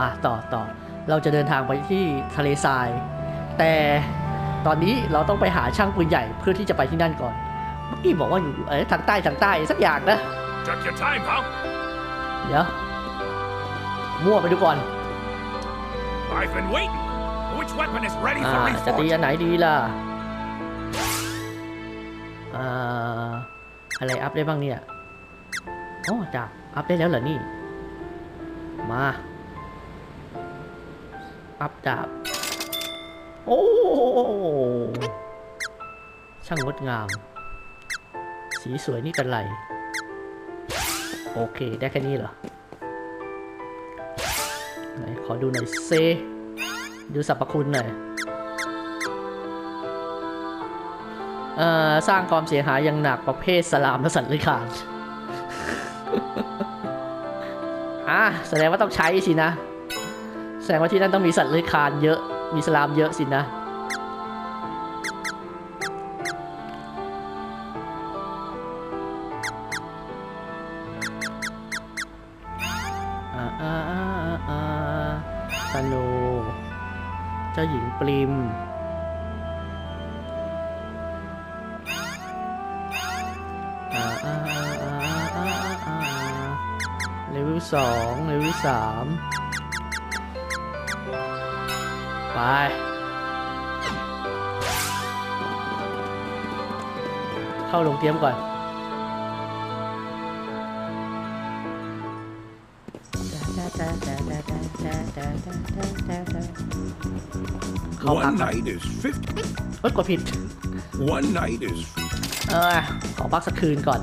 มาต่อต่อ เราจะเดินทางไปที่ทะเลทราย แต่ตอนนี้เราต้องไปหาช่างปืนใหญ่เพื่อที่จะไปที่นั่นก่อนเมื่อกี้บอกว่าอยู่เอ้ยทางใต้ทางใต้สักอย่างนะ Check your time, pal. เดี๋ยวมั่วไปดูก่อน I've been waiting. Which weapon is ready อ่า for จะตี reforging? อันไหนดีล่ะ อ่า อะไรอัพได้บ้างเนี่ยอ๋อดาบอัพได้แล้วเหรอนี่ มา อัพดาบ โอ้ช่างงดงาม สีสวยนี่เป็นไร โอเค ได้แค่นี้เหรอ ไหน ขอดูหน่อยเซ ดูสรรพคุณหน่อยเอ่อสร้างความเสียหายอย่างหนักประเภทสลามและสัตว์เลื้อยคลานอะแสดงว่าต้องใช้สินะ แสดงว่าที่นั่นต้องมีสัตว์เลื้อยคลานเยอะ มีสลามเยอะสินะอ่าอ่าอ่าอ่าธนู เจ้าหญิงปริมอ่าอ่าอ่าอ่าอ่าอ่าเลเวลสองเลเวลสาม ไปเข้าลงเตรียมก่อนเข้าพัก One ก่อน night is 50. เอ้ยกดผิด One night is เออขอพักสักคืนก่อน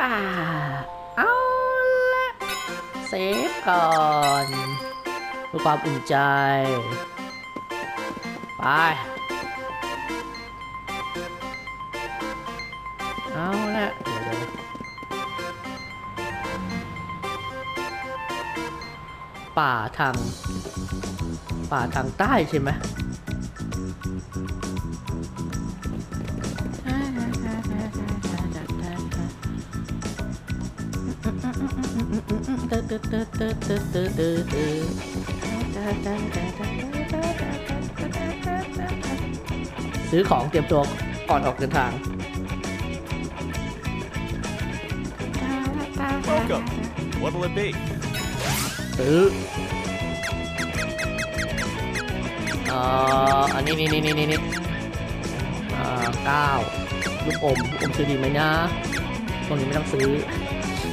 เออเอาละเซฟก่อนเพื่อความอุ่นใจ ไป เอาละป่าทาง ป่าทางใต้ใช่ไหม ซื้อของเตรียมตัวก่อนออกเดินทาง Welcome. What'll it be? ซื้อเอ่ออันนี้นี่นี่นี่นี่นี่อ่าเก้าลูกอมลูกอมซื้อดีไหมนะพวกนี้ไม่ต้องซื้อ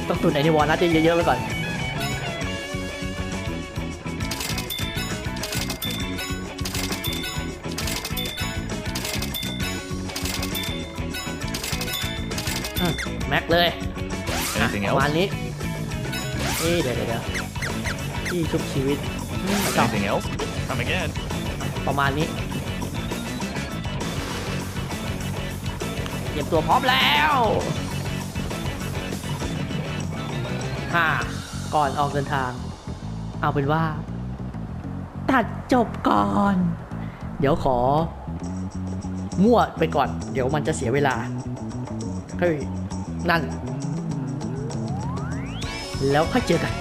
ต้องตุนไอนิวอลนะจะเยอะๆไว้ก่อน แม็กเลย Anything ประมาณ else? นี้เอ๊ะเดี๋ยวเดี๋ยวเดี๋ยวที่ชุบชีวิตอืมจอบ Anything else? Come again. ประมาณนี้เตรียมตัวพร้อมแล้วฮ่าก่อนออกเดินทาง เอาเป็นว่า ตัดจบก่อน เดี๋ยวขอ มั่วไปก่อน เดี๋ยวมันจะเสียเวลา เฮ้ยนั่น แล้วค่อยเจอกัน